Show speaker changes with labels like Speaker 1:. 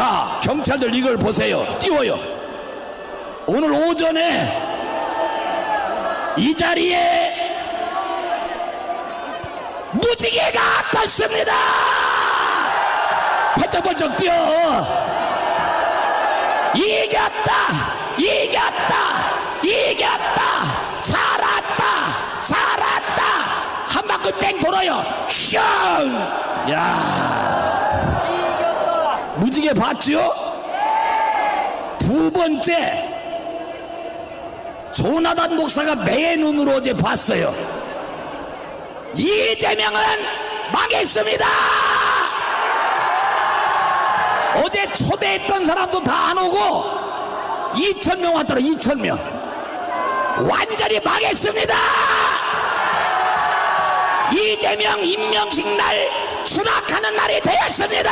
Speaker 1: 자, 경찰들 이걸 보세요. 띄워요. 오늘 오전에 이 자리에 무지개가 떴습니다. 번쩍번쩍 뛰어. 이겼다, 이겼다, 이겼다, 살았다, 살았다. 한 바퀴 뺑 돌아요. 슝! 야, 무지개 봤죠? 두 번째, 조나단 목사가 매 눈으로 어제 봤어요. 이재명은 망했습니다. 어제 초대했던 사람도 다 안 오고 2천 명 왔더라 2천 명 완전히 망했습니다. 이재명 임명식 날 추락하는 날이 되었습니다.